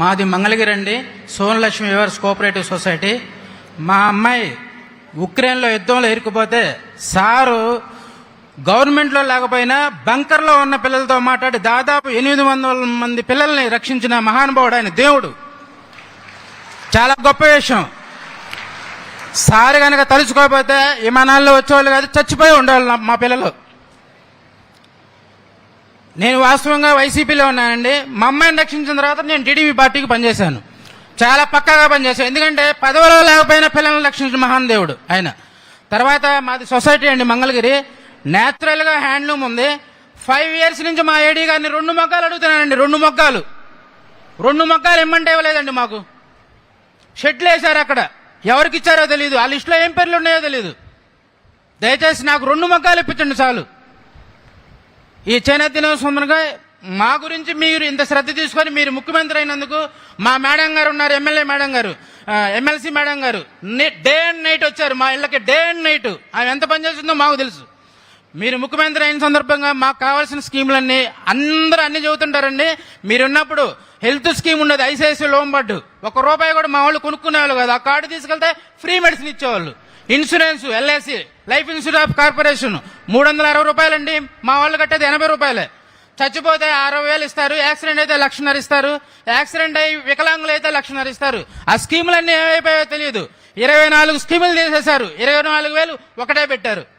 మాది మంగళగిరి అండి సోనలక్ష్మి viewers cooperative society. మా అమ్మాయి ఉక్రెయిన్లో యుద్ధంలో ఇరుక్కుపోతే సారు గవర్నమెంట్లో లేకపోయినా బంకర్లో ఉన్న పిల్లలతో మాట్లాడి దాదాపు ఎనిమిది వందల మంది పిల్లల్ని రక్షించిన మహానుభావుడు ఆయన దేవుడు. చాలా గొప్ప విషయం. సార్ కనుక తలుచుకోకపోతే విమానాల్లో వచ్చేవాళ్ళు కాదు చచ్చిపోయి ఉండేవాళ్ళు మా పిల్లలు. నేను వాస్తవంగా వైసీపీలో ఉన్నానండి. మా అమ్మాయిని రక్షించిన తర్వాత నేను టీడీపీ పార్టీకి పనిచేశాను. చాలా పక్కాగా పనిచేశాను. ఎందుకంటే పదవిలో లేకపోయినా పిల్లల్ని రక్షించిన మహాన్ దేవుడు ఆయన. తర్వాత మాది సొసైటీ అండి మంగళగిరి. న్యాచురల్గా హ్యాండ్లూమ్ ఉంది. ఫైవ్ ఇయర్స్ నుంచి మా ఏడీ గారిని రెండు మొగ్గాలు అడుగుతున్నానండి. రెండు మొగ్గాలు. రెండు మొగ్గాలు ఇమ్మంటే ఇవ్వలేదండి మాకు. షెడ్లు వేశారు అక్కడ. ఎవరికి ఇచ్చారో తెలియదు ఆ లిస్టులో ఏం పేర్లు ఉన్నాయో తెలియదు దయచేసి నాకు రెండు మొగ్గాలు ఇప్పించండి చాలు. ఈ చేనేత దినోత్సవంగా మా గురించి మీరు ఇంత శ్రద్ధ తీసుకొని మీరు ముఖ్యమంత్రి అయినందుకు మా మేడం గారు ఉన్నారు ఎమ్మెల్యే మేడం గారు ఎమ్మెల్సీ మేడం గారు. డే అండ్ నైట్ వచ్చారు మా ఇళ్ళకి డే అండ్ నైట్. ఆమె ఎంత పనిచేస్తుందో మాకు తెలుసు. మీరు ముఖ్యమంత్రి అయిన సందర్భంగా మాకు కావాల్సిన స్కీములన్నీ అందరూ అన్ని చెబుతుంటారండి. మీరున్నప్పుడు హెల్త్ స్కీమ్ ఉన్నది ఐసీఐసీ లోన్ బడ్డు ఒక రూపాయి కూడా మా వాళ్ళు కొనుక్కునేవాళ్ళు కదా. ఆ కార్డు తీసుకెళ్తే ఫ్రీ మెడిసిన్ ఇచ్చేవాళ్ళు. Insurance LIC life insurance corporation. మూడు వందల అరవై రూపాయలండి. మా వాళ్ళు కట్టేది ఎనభై రూపాయలే. చచ్చిపోతే అరవై వేలు ఇస్తారు యాక్సిడెంట్ అయితే లక్షన్నర ఇస్తారు యాక్సిడెంట్ అయి వికలాంగులు అయితే లక్షన్నర ఇస్తారు. ఆ స్కీములన్నీ ఏమైపోయాయో తెలియదు. ఇరవై నాలుగు స్కీములు తీసేశారు. ఇరవై నాలుగు వేలు ఒకటే పెట్టారు.